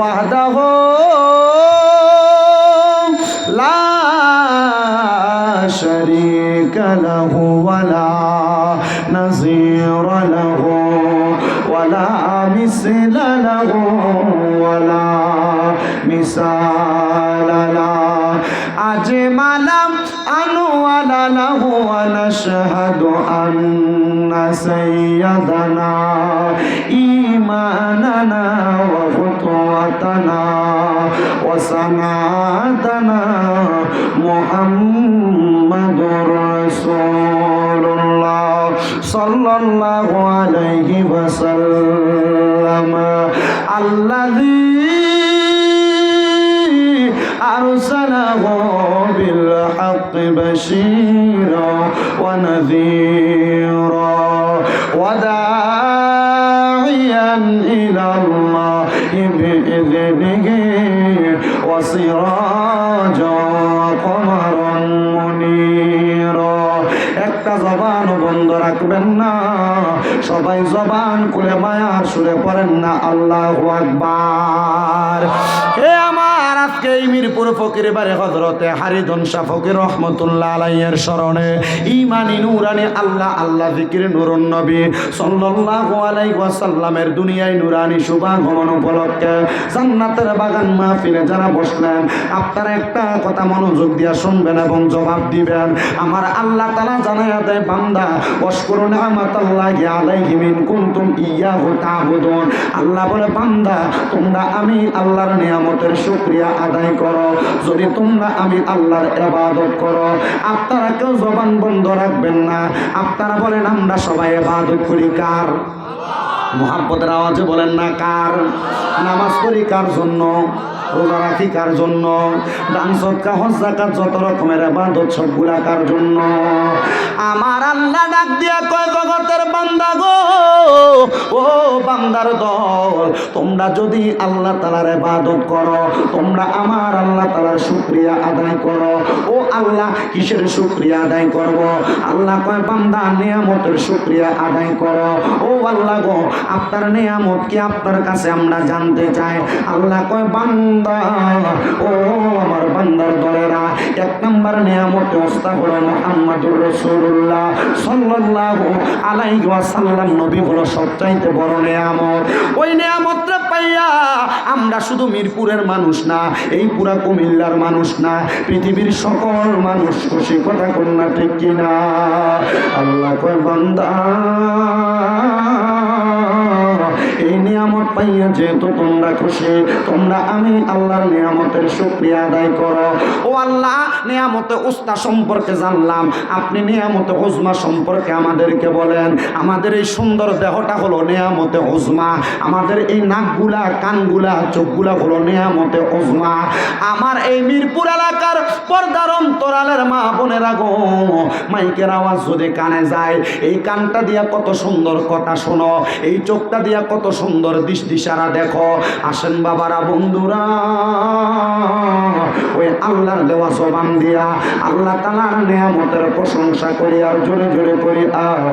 وحده. لا شريك له ولا نظير له ولا مثل له ولا مثال له. أجمل أنوال له ونشهد أن سيدنا إيماننا وخطوتنا وسنادنا محمد رسول الله صلى الله عليه وسلم. الذي أرسله بالحق بشيرا ونذيرا وداعيا إلى الله وسراجا وقمرا منيرا একটা জবান বন্ধ রাখবেন না সবাই জবান খুলে মায়ার সুরে পড়েন না আল্লাহ আকবার হে আমার আজকে এই মিরপুর ফকির বারে হজরতে হারিদন শাহ ফকির রহমতুল্লাহ আলাইয়ের স্মরণে ইমানি নুরানি আল্লাহ আল্লাহ জিকির নুরুন নবী সাল্লাল্লাহু আলাইহি ওয়াসাল্লামের দুনিয়ায় নুরানি শুভাগমন উপলক্ষে জান্নাতের বাগান মাহফিলে যারা বসলেন, আপনারা একটা কথা মনোযোগ দিয়া শুনবেন এবং জবাব দিবেন। আমার আল্লাহ তাআলা জানায়া দেয়, বান্দা অশকুর নিয়ামাতাল্লাহি আলাইহি মিন কুনতুম ইয়াহু তা'বুদুন আল্লাহ বলে, বান্দা, তোমরা আমি আল্লাহর নিয়ামতের শুকরিয়া আদায় করো। যদি তোমরা আমি আল্লাহর এবাদত করো, আপনারা কেউ জবান বন্ধ রাখবেন না। আপনারা বলেন, আমরা সবাই এবাদত করি। কার? মোহাব্বতের আওয়াজে বলেন না কার? নামাজ করি কার জন্য? রোজা রাখি কার জন্য, দান সৎকা, হজ জাকাত যত রকমের ইবাদত সবগুলা কার জন্য। আমার আল্লাহ ডাক দিয়া কয়, জগতের বান্দা গো, ও বান্দার দল, তোমরা যদি আল্লাহ তালার ইবাদত করো, তোমরা আমার আল্লাহ তালার শুক্রিয়া আদায় করো। ও আল্লাহ, কিসের শুক্রিয়া আদায় করব? আল্লাহ কয়, বান্দা, নিয়ামতের শুক্রিয়া আদায় করো। ও আল্লাহ গো, আপনার নিয়ামত কি আপনার কাছে আমরা জানতে চাই? আল্লাহ কয়, বান্দা ও আমার বান্দার দলেরা, এক নম্বর নিয়ামত অবস্থা হলো মোহাম্মদুর রসুল্লাহ সাল্লাল্লাহু আলাইহি ওয়াসাল্লাম। নবী হলো সবচাইতে বড় নিয়ামত। ওই নিয়ামতটা পাইয়া আমরা শুধু মিরপুরের মানুষ না, এই পুরা কুমিল্লার মানুষ না, পৃথিবীর সকল মানুষ খুশি, কথা কন্যা ঠিক কিনা? আল্লাহ কয়, বান্দা। নিয়ামত পাইয়া যেহেতু তোমরা খুশি, তোমরা আমি আল্লাহর নিয়ামতের শুক্রিয়া আদায় করো। ও আল্লাহ, নিয়ামতে উস্তা সম্পর্কে জানলাম। আপনি নিয়ামতে উজমা সম্পর্কে আমাদেরকে বলেন। আমাদের এই সুন্দর দেহটা হলো নিয়ামতে উজমা। আমাদের এই নাকগুলা, কানগুলা, চোখগুলা হলো নিয়ামতে উজমা। আমার এই মিরপুর এলাকার পর্দার অন্তরালের মা বোনেরা গো, মাইকের আওয়াজ যদি কানে যায়, এই কানটা দিয়া কত সুন্দর কথা শোনো, এই চোখটা দিয়া কত সুন্দর দিশ সারা দেখো। আসেন বাবারা, বন্ধুরা। ওই আল্লাহর দেওয়া জবান দিয়া আল্লাহ তালার নিয়ামতের প্রশংসা করি আর জোরে জোরে করি আহ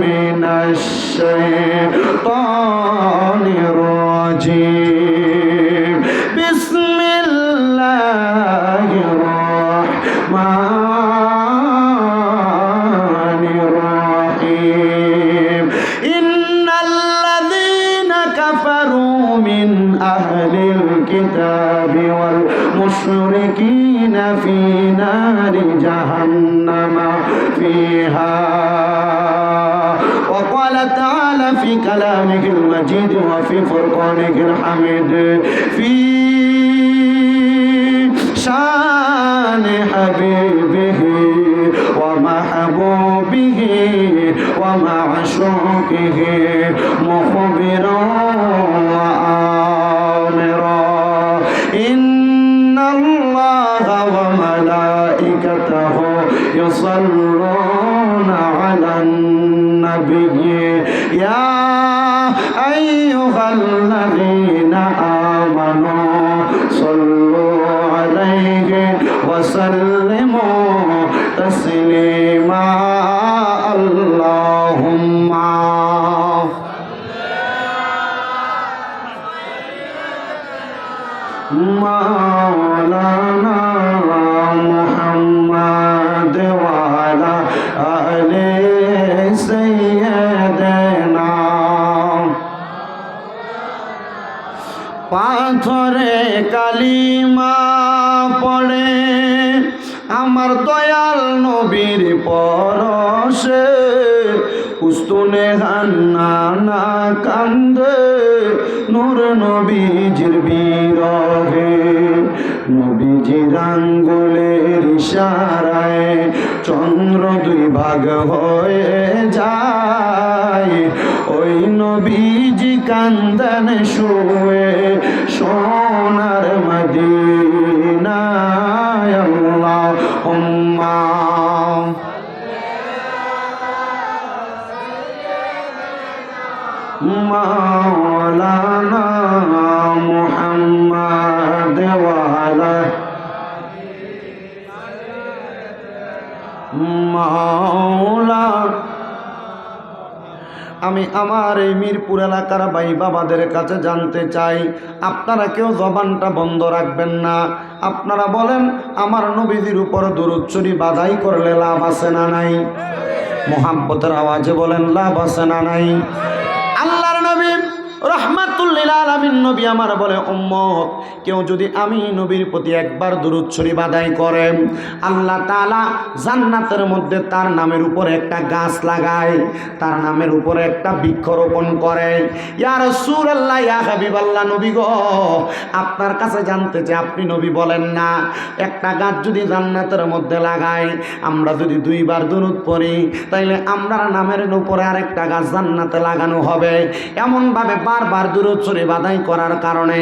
মিনাশ শাইতানির রাজিম। جهنم فيها. وقال تعالى في كلامه المجيد وفي فرقانه الحميد في شأن حبيبه ومحبوبه ومعشوقه مخبرا وسلموا تسليما اللهم مولانا محمد وعلى آل سيدنا পাথরে কালিমা আমার দয়াল নবীর পরশে উস্তুনে হান্না না কান্দে নূর নবীজির বিরহে। নবীজির আঙ্গুলের ইশারায় চন্দ্র দুই ভাগ হয়ে যায়। ওই নবীজি কান্দন শুয়ে সোনার মদিনায় আল্লাহ مولانا محمد وعلى মাওলা আমি আমার এই মিরপুর এলাকার ভাই বাবাদের কাছে জানতে চাই আপনারা কেউ জবানটা বন্ধ রাখবেন না আপনারা বলেন, আমার নবীজির উপর দূরচ্ছরি বাধাই করলে লাভ আছে না নাই? মোহাম্মতের আওয়াজে বলেন, লাভ আছে না নাই? আল্লাহর নবী আমার বলে কেউ যদি আমি নবীর প্রতি একবার আদায় করে, আল্লাহ তাআলা জান্নাতের মধ্যে তার নামের উপরে একটা গাছ লাগায়, তার নামের উপরে একটা বৃক্ষরোপণ করে। ইয়া রাসূলুল্লাহ, ইয়া হাবিবাল্লাহ, নবী আপনার কাছে জানতে চাই, আপনি নবী বলেন না। একটা গাছ যদি জান্নাতের মধ্যে লাগায় আমরা যদি দুইবার দূরত পড়ি, তাইলে আমরা নামের উপরে আরেকটা গাছ জান্নাতে লাগানো হবে। এমনভাবে বারবার দূরত চড়ে বাদাই করার কারণে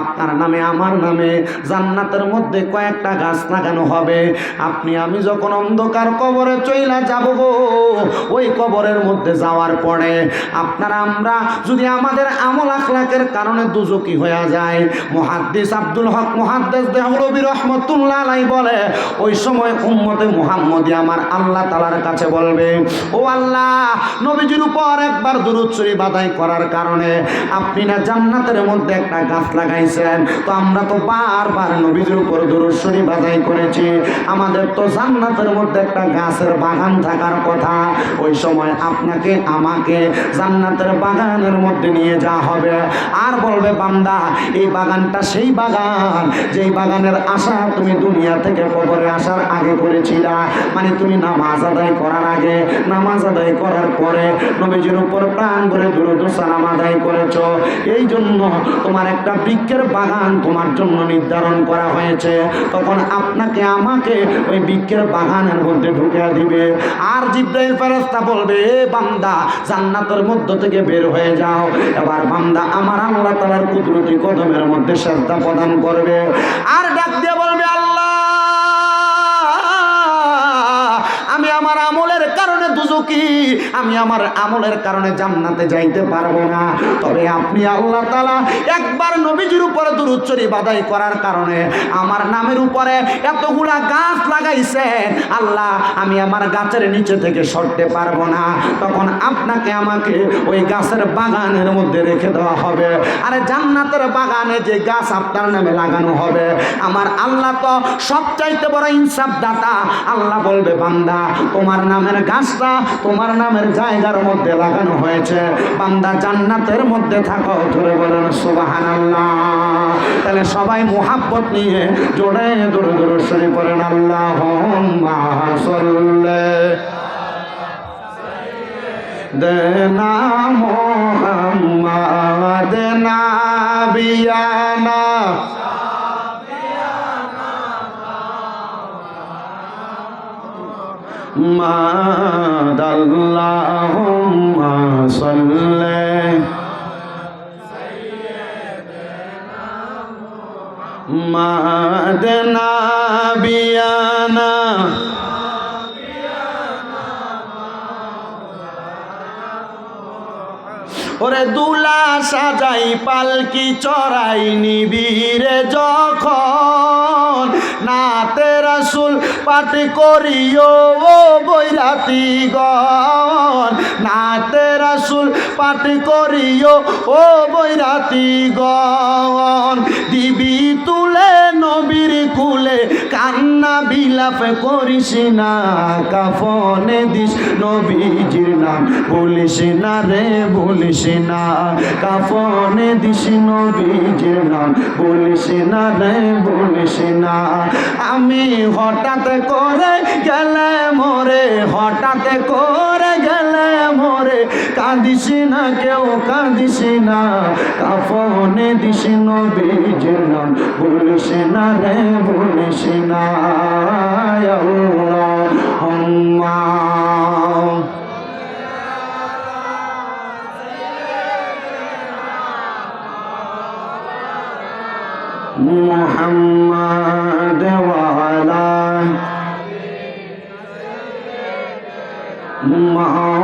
আপনার নামে, আমার নামে জান্নাতের মধ্যে কয়েকটা গাছ লাগানো হবে। আপনি, আমি যখন অন্ধকার কবরে চইলা যাব ওই কবরের মধ্যে যাওয়ার পরে আপনারা, আমরা যদি আমাদের আমল আখলাকের কারণে দুজকি হয়ে যায় মুহাদ্দিস আব্দুল হক, মুহাদ্দিস দেহলবী রহমতুল্লাহ বলে, ওই সময় উম্মতে মুহাম্মদি আমার আল্লাহ তালার কাছে বলবে, ও আল্লাহ, নবীজির উপর একবার দূরত শরীফ বাদাই করার কারণে আপনি না জান্নাতের মধ্যে একটা গাছ লাগাইছেন। তো আমরা তো বারবার নবীজির উপর দূরত শরীফ বাদাই করেছি। আমাদের তো জান্নাতের মধ্যে একটা গাছের বাগান থাকার কথা। ওই সময় আপনাকে, আমাকে জান্নাতের বাগানের মধ্যে নিয়ে যাওয়া হবে। আর বলবে, বান্দা, এই বাগানটা সেই বাগান, যেই বাগানের আশা তুমি দুনিয়া থেকে কবরে আসার আগে করেছিলা। মানে তুমি নামাজ আদায় করার আগে, নামাজ আদায় করার পরে নবীজির উপর প্রাণ ভরে দুরুদ সালাম আদায় করেছ। এই জন্য তোমার একটা বৃক্ষের বাগান তোমার জন্য নির্ধারণ করা হয়েছে। তখন আপনাকে আমাকে ওই বৃক্ষের বাগানের মধ্যে ঢুকে দিবে। আর জিব্রাইল ফেরস্তা বলবে, এ বান্দা, জান্নাতের মধ্য থেকে বের হয়ে যাও। এবার বান্দা আমার আল্লাহ তালার কুদরতি কদমের মধ্যে শ্রদ্ধা প্রদান করবে। আর ডাক দুজকি আমি আমার আমলের কারণে জান্নাতে যাইতে পারব না। তবে আপনি আল্লাহ তালা একবার নবীজির উপরে দুরুচ্চরি বাদাই করার কারণে আমার নামের উপরে এতগুলা গাছ লাগাইছেন। আল্লাহ, আমি আমার গাছের নিচে থেকে সরতে পারব না। তখন আপনাকে আমাকে ওই গাছের বাগানের মধ্যে রেখে দেওয়া হবে। আরে জান্নাতের বাগানে যে গাছ আপনার নামে লাগানো হবে, আমার আল্লাহ তো সবচাইতে বড় ইনসাফ দাতা আল্লাহ বলবে, বান্দা, তোমার নামের গাছটা তোমার নামের জায়গার মধ্যে লাগানো হয়েছে। বান্দা জান্নাতের মধ্যে থাকো ধরে বলেন সুবাহান তাহলে সবাই মোহাব্বত নিয়ে জোরে দূরে দূরে সরে পড়েন আল্লাহ দেনা মোহাম্মদ নাবিয়ানা। ماد اللهم صل ماد نبينا ওরে দুলা সাজাই পালকি চড়াই নিবিরে যখন নাতে রাসুল পাটি করিও ও বৈরাতি গণ নাতে রাসুল পাটি করিও ও বৈরাতি গণ দিবি কান্না বিলাপ করিস না কাফনে দিস নবীজির নাম বলিস না রে বলিস না কাফনে দিস নবীজির নাম বলিস না রে বলিস না আমি হঠাৎ করে গেলে মরে হঠাৎ করে গেলে মরে কাঁদিস না কেউ কাঁদিস না কাফনে দিস নবীজির নাম বলিস না রে বলিস না আল্লাহুম্মা محمد وعلى مولانا